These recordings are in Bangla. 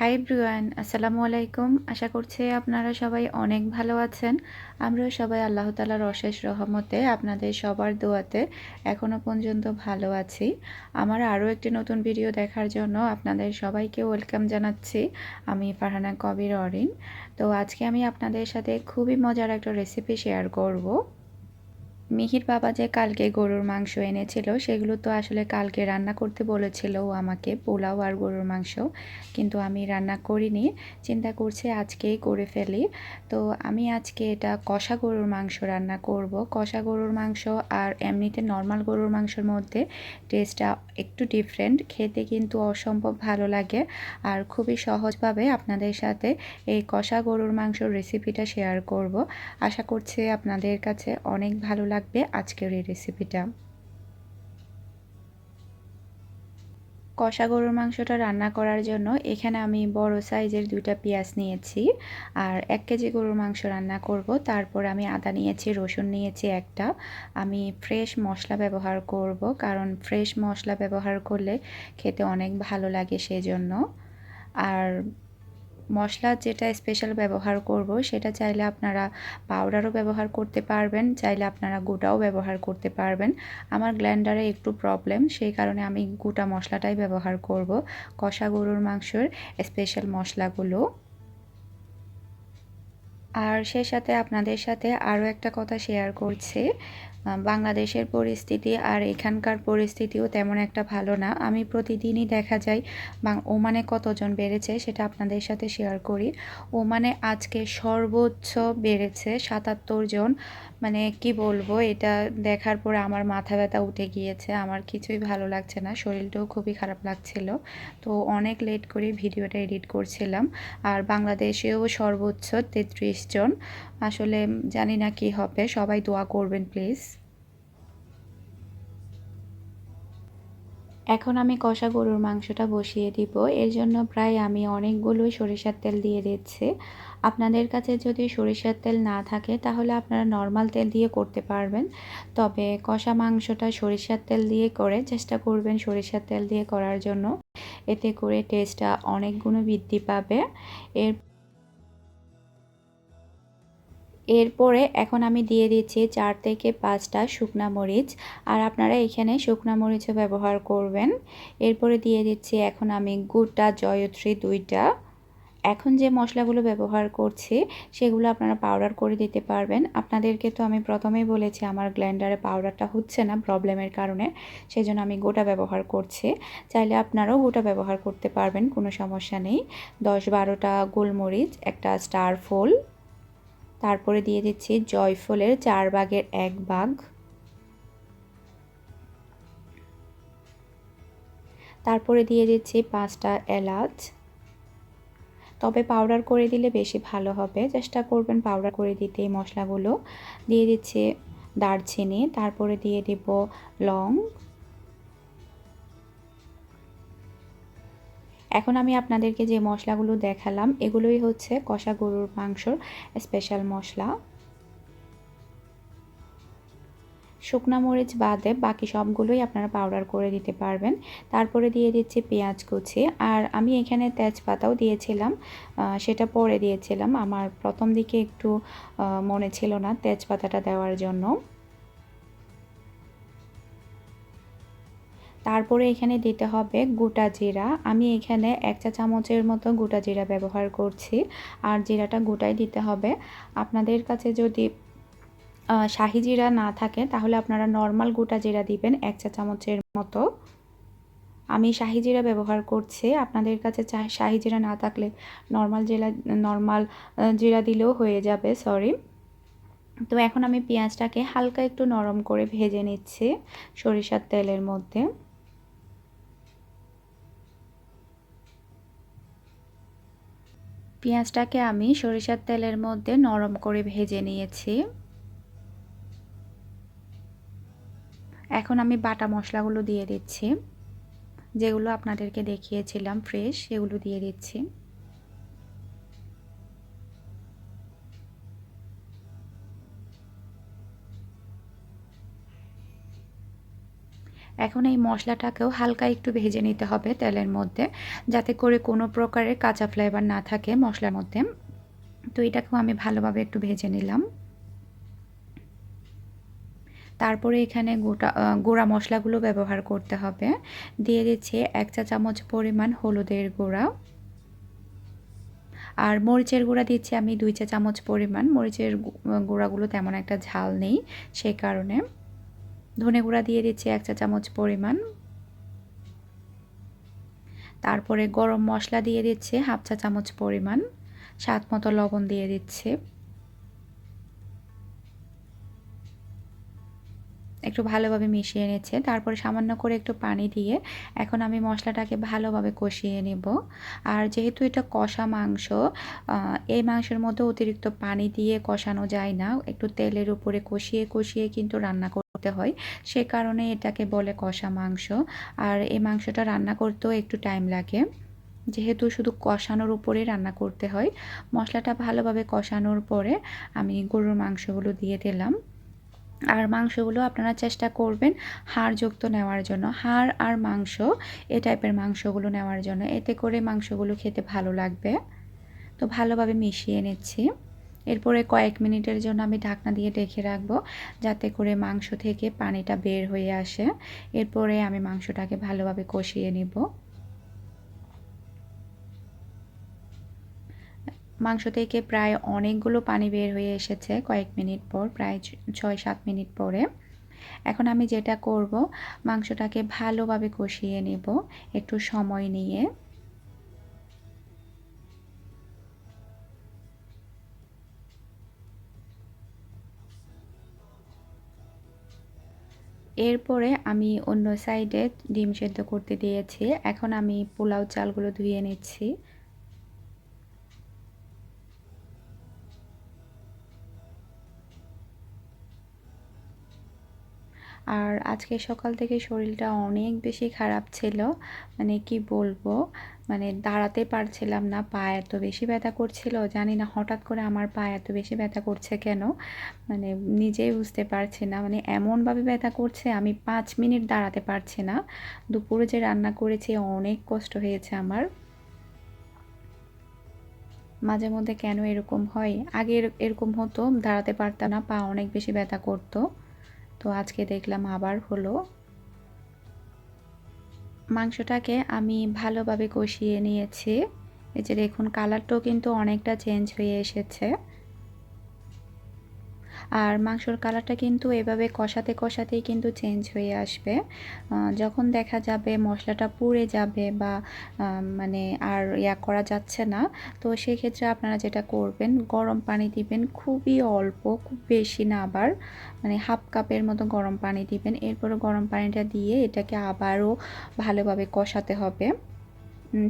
হাই ব্রুয়ান আসসালামু আলাইকুম। আশা করছি আপনারা সবাই অনেক ভালো আছেন। আমরাও সবাই আল্লাহ তালার অশেষ রহমতে আপনাদের সবার দোয়াতে এখনও পর্যন্ত ভালো আছি। আমার আরও একটি নতুন ভিডিও দেখার জন্য আপনাদের সবাইকে ওয়েলকাম জানাচ্ছি। আমি ফারহানা কবির অরিন। তো আজকে আমি আপনাদের সাথে খুবই মজার একটা রেসিপি শেয়ার করব। মিহির বাবা যে কালকে গরুর মাংস এনেছিল, সেগুলো তো আসলে কালকে রান্না করতে বলেছিল আমাকে, পোলাও আর গরুর মাংস। কিন্তু আমি রান্না করিনি, চিন্তা করছি আজকেই করে ফেলি। তো আমি আজকে এটা কষা গরুর মাংস রান্না করব। কষা গরুর মাংস আর এমনিতে নর্মাল গরুর মাংসর মধ্যে টেস্টটা একটু ডিফারেন্ট খেতে কিন্তু অসম্ভব ভালো লাগে আর খুবই সহজভাবে আপনাদের সাথে এই কষা গরুর মাংসর রেসিপিটা শেয়ার করব। আশা করছি আপনাদের কাছে অনেক ভালো লাগে লাগবে আজকের এই রেসিপিটা কষা গরুর মাংসটা রান্না করার জন্য এখানে আমি বড় সাইজের দুইটা পেঁয়াজ নিয়েছি আর এক কেজি গরুর মাংস রান্না করব। তারপর আমি আদা নিয়েছি, রসুন নিয়েছি একটা। আমি ফ্রেশ মশলা ব্যবহার করব কারণ ফ্রেশ মশলা ব্যবহার করলে খেতে অনেক ভালো লাগে সেজন্য। আর মশলা যেটা স্পেশাল ব্যবহার করব, সেটা চাইলে আপনারা পাউডারও ব্যবহার করতে পারবেন, চাইলে আপনারা গোটাও ব্যবহার করতে পারবেন। আমার গ্ল্যান্ডারে একটু প্রবলেম সেই কারণে আমি গোটা মশলাটাই ব্যবহার করব, কষা গরুর মাংসের স্পেশাল মশলাগুলো। আর সে সাথে আপনাদের সাথে আরও একটা কথা শেয়ার করছি। বাংলাদেশের পরিস্থিতি আর এখানকার পরিস্থিতিও তেমন একটা ভালো না। আমি প্রতিদিনই দেখা যায় ওমানে কতজন বেড়েছে সেটা আপনাদের সাথে শেয়ার করি। ওমানে আজকে সর্বোচ্চ বেড়েছে সাতাত্তর জন। মানে কি বলব, এটা দেখার পরে আমার মাথা ব্যথা উঠে গিয়েছে। আমার কিছুই ভালো লাগছে না, শরীরটাও খুবই খারাপ লাগছিল। তো অনেক লেট করে ভিডিওটা এডিট করছিলাম। আর বাংলাদেশেও সর্বোচ্চ তেত্রিশ জন। আসলে জানি না কি হবে, সবাই দোয়া করবেন প্লিজ এখন আমি কষা গরুর মাংসটা বসিয়ে দিব। এর জন্য প্রায় আমি অনেকগুলোই সরিষার তেল দিয়ে দিচ্ছি। আপনাদের কাছে যদি সরিষার তেল না থাকে, তাহলে আপনারা নর্মাল তেল দিয়ে করতে পারবেন। তবে কষা মাংসটা সরিষার তেল দিয়ে করে চেষ্টা করবেন সরিষার তেল দিয়ে করার জন্য। এতে করে টেস্টটা অনেক গুণ বৃদ্ধি পাবে। এর এরপরে এখন আমি দিয়ে দিচ্ছি চার থেকে পাঁচটা শুকনা মরিচ। আর আপনারা এখানে শুকনা মরিচও ব্যবহার করবেন। এরপরে দিয়ে দিচ্ছি এখন আমি গুটা জয়ত্রী দুইটা। এখন যে মশলাগুলো ব্যবহার করছি, সেগুলো আপনারা পাউডার করে দিতে পারবেন। আপনাদেরকে তো আমি প্রথমেই বলেছি, আমার গ্ল্যান্ডারে পাউডারটা হচ্ছে না প্রবলেমের কারণে সেই জন্য আমি গোটা ব্যবহার করছি। চাইলে আপনারাও গোটা ব্যবহার করতে পারবেন, কোনো সমস্যা নেই। দশ বারোটা গোলমরিচ, একটা স্টার ফুল তারপরে দিয়ে দিচ্ছি জয়ফলের চার বাগের এক ভাগ। তারপরে দিয়ে দিচ্ছি পাঁচটা এলাচ। তবে পাউডার করে দিলে বেশি ভালো হবে। চেষ্টা করবেন পাউডার করে দিতে এই মশলাগুলো। দিয়ে দিচ্ছি দারচিনি, তারপরে দিয়ে দিব লং। এখন আমি আপনাদেরকে যে মশলাগুলো দেখালাম, এগুলোই হচ্ছে কষা গরুর মাংসর স্পেশাল মশলা। শুকনা মরিচ বাদে বাকি সবগুলোই আপনারা পাউডার করে দিতে পারবেন। তারপরে দিয়ে দিচ্ছি পেঁয়াজ কুচি। আর আমি এখানে তেজপাতাও দিয়েছিলাম সেটা পরে দিয়েছিলাম। আমার প্রথম দিকে একটু মনে ছিল না তেজপাতাটা দেওয়ার জন্য। তারপরে এখানে দিতে হবে গোটা জিরা। আমি এখানে এক চা চামচের মতো গোটা জিরা ব্যবহার করছি। আর জিরাটা গোটাই দিতে হবে। আপনাদের কাছে যদি শাহি জিরা না থাকে, তাহলে আপনারা নর্মাল গোটা জিরা দিবেন এক চা চামচের মতো। আমি শাহি জিরা ব্যবহার করছি। আপনাদের কাছে শাহি জিরা না থাকলে নর্মাল জিরা নর্মাল জিরা দিলেও হয়ে যাবে, সরি। তো এখন আমি পেঁয়াজটাকে হালকা একটু নরম করে ভেজে নিচ্ছি সরিষার তেলের মধ্যে। পেঁয়াজটাকে আমি সরিষার তেলের মধ্যে নরম করে ভেজে নিয়েছি। এখন আমি বাটা মশলাগুলো দিয়ে দিচ্ছি। যেগুলো আপনাদেরকে দেখিয়েছিলাম ফ্রেশ সেগুলো দিয়ে দিচ্ছি। এখন এই মশলাটাকেও হালকা একটু ভেজে নিতে হবে তেলের মধ্যে, যাতে করে কোনো প্রকারের কাঁচা ফ্লেভার না থাকে মশলার মধ্যে। তো এটাকেও আমি ভালোভাবে একটু ভেজে নিলাম। তারপরে এখানে গোটা গুঁড়া মশলাগুলো ব্যবহার করতে হবে। দিয়ে দিচ্ছে এক চা চামচ পরিমাণ হলুদের গুঁড়া। আর মরিচের গুঁড়া দিচ্ছি আমি দুই চা চামচ পরিমাণ। মরিচের গুঁড়াগুলো তেমন একটা ঝাল নেই সেই কারণে। ধনে গুঁড়া দিয়ে দিচ্ছি এক চা চামচ পরিমাণ। তারপরে গরম মশলা দিয়ে দিচ্ছে হাফ চা চামচ পরিমাণ। স্বাদ মতো লবণ দিয়ে দিচ্ছে। একটু ভালোভাবে মিশিয়ে নিচ্ছে। তারপরে সামান্য করে একটু পানি দিয়ে এখন আমি মশলাটাকে ভালোভাবে কষিয়ে নেব। আর যেহেতু এটা কষা মাংস এই মাংসের মধ্যে অতিরিক্ত পানি দিয়ে কষানো যায় না। একটু তেলের উপরে কষিয়ে কষিয়ে কিন্তু রান্না করতে হয়। সে কারণে এটাকে বলে কষা মাংস। আর এই মাংসটা রান্না করতেও একটু টাইম লাগে। যেহেতু শুধু কষানোর উপরে রান্না করতে হয়, মশলাটা ভালোভাবে কষানোর পরে আমি গরুর মাংসগুলো দিয়ে দিলাম। আর মাংসগুলো আপনারা চেষ্টা করবেন হাড়যুক্ত নেওয়ার জন্য। হাড় আর মাংস এ টাইপের মাংসগুলো নেওয়ার জন্য। এতে করে মাংসগুলো খেতে ভালো লাগবে। তো ভালোভাবে মিশিয়ে নিচ্ছি। এরপরে কয়েক মিনিটের জন্য আমি ঢাকনা দিয়ে রেখে রাখব, যাতে করে মাংস থেকে পানিটা বের হয়ে আসে। এরপরে আমি মাংসটাকে ভালোভাবে কষিয়ে নিব। মাংস থেকে প্রায় অনেকগুলো পানি বের হয়ে এসেছে কয়েক মিনিট পর, প্রায় ছয় সাত মিনিট পরে। এখন আমি যেটা করব, মাংসটাকে ভালোভাবে কষিয়ে নেব, একটু সময় নিয়ে। এরপরে আমি অন্য সাইডে ডিম সেদ্ধ করতে দিয়েছি। এখন আমি পোলাও চালগুলো ধুয়ে নিচ্ছি। আর আজকে সকাল থেকে শরীরটা অনেক বেশি খারাপ ছিল। মানে কি বলব? মানে দাঁড়াতে পারছিলাম না, পা এত বেশি ব্যথা করছিল, জানি না হঠাৎ করে আমার পা এত বেশি ব্যথা করছে কেন? মানে নিজেই বুঝতে পারছি না। মানে এমনভাবে ব্যথা করছে, আমি পাঁচ মিনিট দাঁড়াতে পারছি না। দুপুরে যে রান্না করেছি, অনেক কষ্ট হয়েছে আমার। মাঝে মধ্যে কেন এরকম হয়? আগে এরকম হতো, দাঁড়াতে পারতাম না, পা অনেক বেশি ব্যথা করতো। তো আজকে দেখলাম আবার হলো। মাংসটাকে আমি ভালোভাবে কষিয়ে নিয়েছি। এই যে দেখুন কালারটাও কিন্তু অনেকটা চেঞ্জ হয়ে এসেছে। আর মাংসর কালারটা কিন্তু এভাবে কষাতে কষাতেই কিন্তু চেঞ্জ হয়ে আসবে। যখন দেখা যাবে মশলাটা পুড়ে যাবে বা মানে আর ইয়া করা যাচ্ছে না, তো সেক্ষেত্রে আপনারা যেটা করবেন, গরম পানি দিবেন খুবই অল্প, খুব বেশি না আবার মানে হাফ কাপের মতো গরম পানি দিবেন। এরপরে গরম পানিটা দিয়ে এটাকে আবারও ভালোভাবে কষাতে হবে।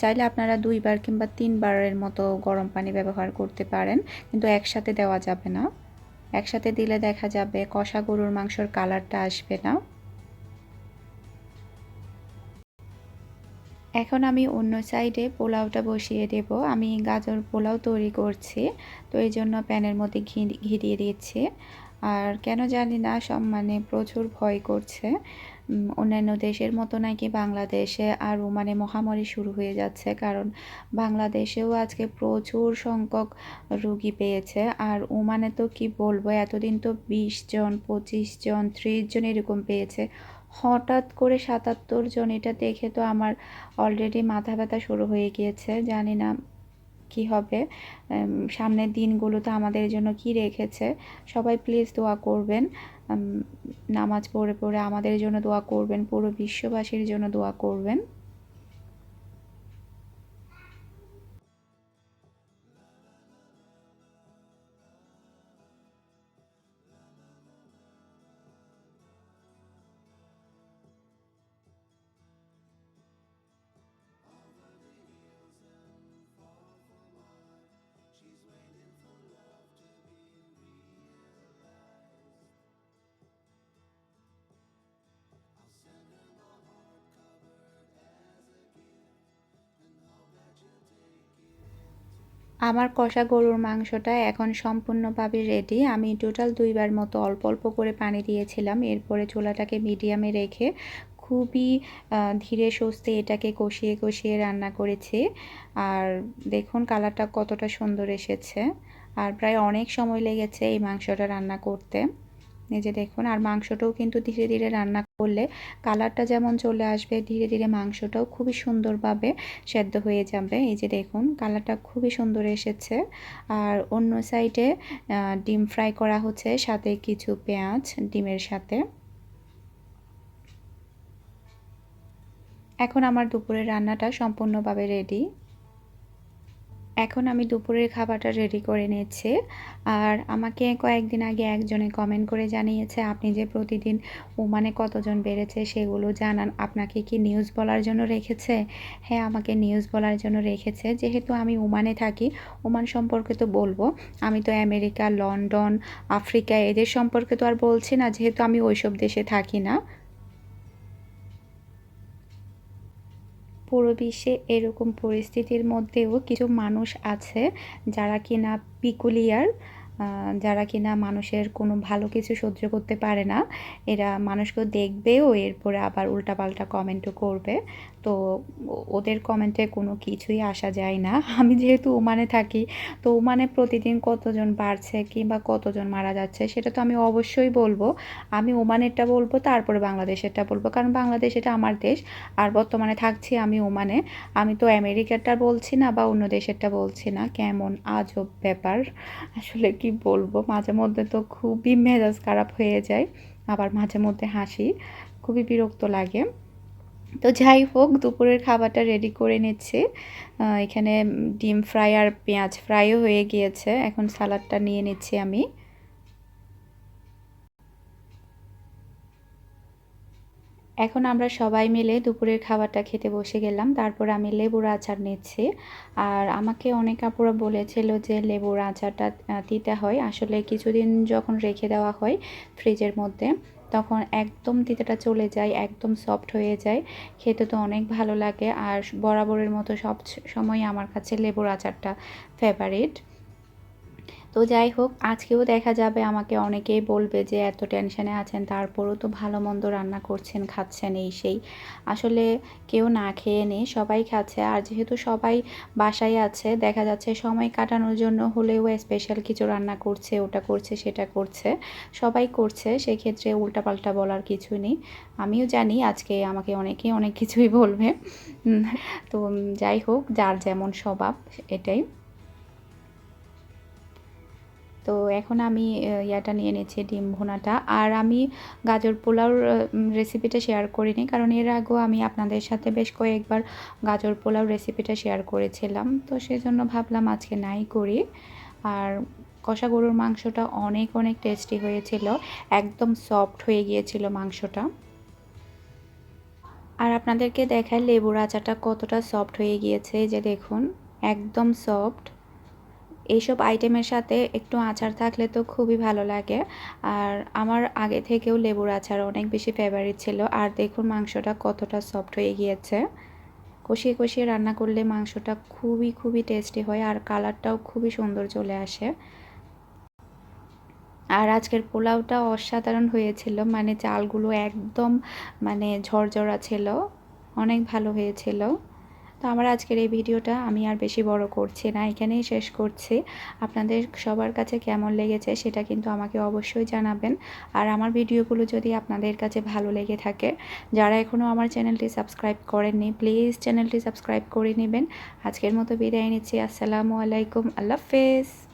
চাইলে আপনারা দুইবার কিংবা তিনবারের মতো গরম পানি ব্যবহার করতে পারেন, কিন্তু একসাথে দেওয়া যাবে না। একসাথে দিলে দেখা যাবে কষা গরুর মাংসর কালারটা আসবে না। এখন আমি অন্য সাইডে পোলাওটা বসিয়ে দেব। আমি গাজর পোলাও তৈরি করছি, তো এই জন্য প্যানের মধ্যে ঘি ঘিরিয়ে দিচ্ছি। আর কেন জানি না, সব মানে প্রচুর ভয় করছে। অন্যান্য দেশের মতো নাকি বাংলাদেশে আরও মানে মহামারী শুরু হয়ে যাচ্ছে। কারণ বাংলাদেশেও আজকে প্রচুর সংখ্যক রুগী পেয়েছে। আর ওমানে তো কি বলব, এতদিন তো বিশ জন, পঁচিশ জন, ত্রিশ জন এরকম পেয়েছে। হঠাৎ করে সাতাত্তর জন, এটা দেখে তো আমার অলরেডি মাথা ব্যথা শুরু হয়ে গিয়েছে, জানি না। কি হবে? সামনের দিনগুলোতে আমাদের জন্য কি রেখেছে? সবাই প্লিজ দোয়া করবেন। নামাজ পড়ে পড়ে আমাদের জন্য দোয়া করবেন, পুরো বিশ্ববাসীর জন্য দোয়া করবেন। আমার কষা গরুর মাংসটা এখন সম্পূর্ণভাবে রেডি আমি টোটাল দুইবার মতো অল্প অল্প করে পানি দিয়েছিলাম, এরপরে চোলাটাকে মিডিয়ামে রেখে খুবই ধীরে সুস্থে এটাকে কষিয়ে কষিয়ে রান্না করেছি। আর দেখুন কালারটা কতটা সুন্দর এসেছে। আর প্রায় অনেক সময় লেগেছে এই মাংসটা রান্না করতে। যে দেখুন, আর মাংসটাও কিন্তু ধীরে ধীরে রান্না করলে কালারটা যেমন চলে আসবে, ধীরে ধীরে মাংসটাও খুবই সুন্দরভাবে সেদ্ধ হয়ে যাবে। এই যে দেখুন, কালারটা খুবই সুন্দর এসেছে। আর অন্য সাইডে ডিম ফ্রাই করা হচ্ছে, সাথে কিছু পেঁয়াজ, ডিমের সাথে। এখন আমার দুপুরের রান্নাটা সম্পূর্ণভাবে রেডি। এখন আমি দুপুরের খাবারটা রেডি করে নিচ্ছি। আর আমাকে কয়েকদিন আগে একজনে কমেন্ট করে জানিয়েছে, আপনি যে প্রতিদিন ওমানে কতজন বেড়েছে সেগুলো জানান। আপনাকে কি নিউজ বলার জন্য রেখেছে? হ্যাঁ আমাকে নিউজ বলার জন্য রেখেছে। যেহেতু আমি ওমানে থাকি, ওমান সম্পর্কে তো বলব। আমি তো আমেরিকা, লন্ডন, আফ্রিকা, এদের সম্পর্কে তো আর বলছি না। যেহেতু আমি ওইসব দেশে থাকি না। পুরো বিশ্বে এরকম পরিস্থিতির মধ্যেও কিছু মানুষ আছে যারা কিনা পিকুলিয়ার যারা কিনা মানুষের কোনো ভালো কিছু সহ্য করতে পারে না, এরা মানুষকেও দেখবেও এরপরে আবার উল্টাপাল্টা কমেন্টও করবে। তো ওদের কমেন্টে কোনো কিছুই আসা যায় না। আমি যেহেতু ওমানে থাকি, তো ওমানে প্রতিদিন কতজন বাড়ছে কিংবা কতজন মারা যাচ্ছে সেটা তো আমি অবশ্যই বলব। আমি ওমানেরটা বলব, তারপরে বাংলাদেশেরটা বলব। কারণ বাংলাদেশ এটা আমার দেশ, আর বর্তমানে থাকছি আমি ওমানে। আমি তো আমেরিকারটা বলছি না বা অন্য দেশেরটা বলছি না। কেমন আজব ব্যাপার। আসলে কি বলব? মাঝে মধ্যে তো খুবই মেজাজ খারাপ হয়ে যায়, আবার মাঝে মধ্যে হাসি, খুবই বিরক্ত লাগে। তো যাই হোক, দুপুরের খাবারটা রেডি করে নিচ্ছি। এখানে ডিম ফ্রাই আর পেঁয়াজ ফ্রাইও হয়ে গিয়েছে। এখন সালাডটা নিয়ে নিচ্ছি আমি। এখন আমরা সবাই মিলে দুপুরের খাবারটা খেতে বসে গেলাম। তারপর আমি লেবুর আচার নিচ্ছি। আর আমাকে অনেক আপুরা বলেছিল যে লেবুর আচারটা দিতে হয়। আসলে কিছুদিন যখন রেখে দেওয়া হয় ফ্রিজের মধ্যে, তখন একদম তিতেটা চলে যায়, একদম সফট হয়ে যায়। খেতে তো অনেক ভালো লাগে। আর বরাবরের মতো সব সময় আমার কাছে লেবুর আচারটা ফেভারিট তো যাই হোক, আজকেও দেখা যাবে আমাকে অনেকেই বলবে যে এত টেনশনে আছেন, তারপরও তো ভালো মন্দ রান্না করছেন, খাচ্ছেন এই সেই। আসলে কেউ না খেয়ে নেই সবাই খাচ্ছে, আর যেহেতু সবাই বাসায় আছে, দেখা যাচ্ছে সময় কাটানোর জন্য হলেও স্পেশাল কিছু রান্না করছে, ওটা করছে, সেটা করছে, সবাই করছে, সেক্ষেত্রে উল্টাপাল্টা বলার কিছু নেই। আমিও জানি আজকে আমাকে অনেকেই অনেক কিছুই বলবে। তো যাই হোক, যার যেমন স্বভাব, এটাই। তো এখন আমি ইয়াটা নিয়ে নিচ্ছি ডিম ভুনাটা। আর আমি গাজর পোলাওর রেসিপিটা শেয়ার করিনি, কারণ এর আগেও আমি আপনাদের সাথে বেশ কয়েকবার গাজর পোলাও রেসিপিটা শেয়ার করেছিলাম। তো সেজন্য ভাবলাম আজকে নাই করি। আর কষা গরুর মাংসটা অনেক অনেক টেস্টি হয়েছিল। একদম সফট হয়ে গিয়েছিল মাংসটা। আর আপনাদেরকে দেখায় লেবুর আচাটা কতটা সফট হয়ে গিয়েছে যে দেখুন, একদম সফট এইসব আইটেমের সাথে একটু আচার থাকলে তো খুবই ভালো লাগে। আর আমার আগে থেকেও লেবুর আচার অনেক বেশি ফেভারিট ছিল। আর দেখুন মাংসটা কতটা সফট হয়ে গিয়েছে। কষিয়ে কষিয়ে রান্না করলে মাংসটা খুবই খুবই টেস্টি হয় আর কালারটাও খুবই সুন্দর চলে আসে। আর আজকের পোলাওটা অসাধারণ হয়েছিল। মানে চালগুলো একদম মানে ঝরঝরা ছিল। অনেক ভালো হয়েছিল। তো আমার আজকের এই ভিডিওটা আমি আর বেশি বড় করছি না, এখানেই শেষ করছি। আপনাদের সবার কাছে কেমন লেগেছে সেটা কিন্তু আমাকে অবশ্যই জানাবেন। আর আমার ভিডিওগুলো যদি আপনাদের কাছে ভালো লেগে থাকে, যারা এখনও আমার চ্যানেলটি সাবস্ক্রাইব করেননি, প্লিজ চ্যানেলটি সাবস্ক্রাইব করে নেবেন। আজকের মতো বিদায় নিচ্ছি, আসসালামু আলাইকুম, আল্লাহ হাফেজ।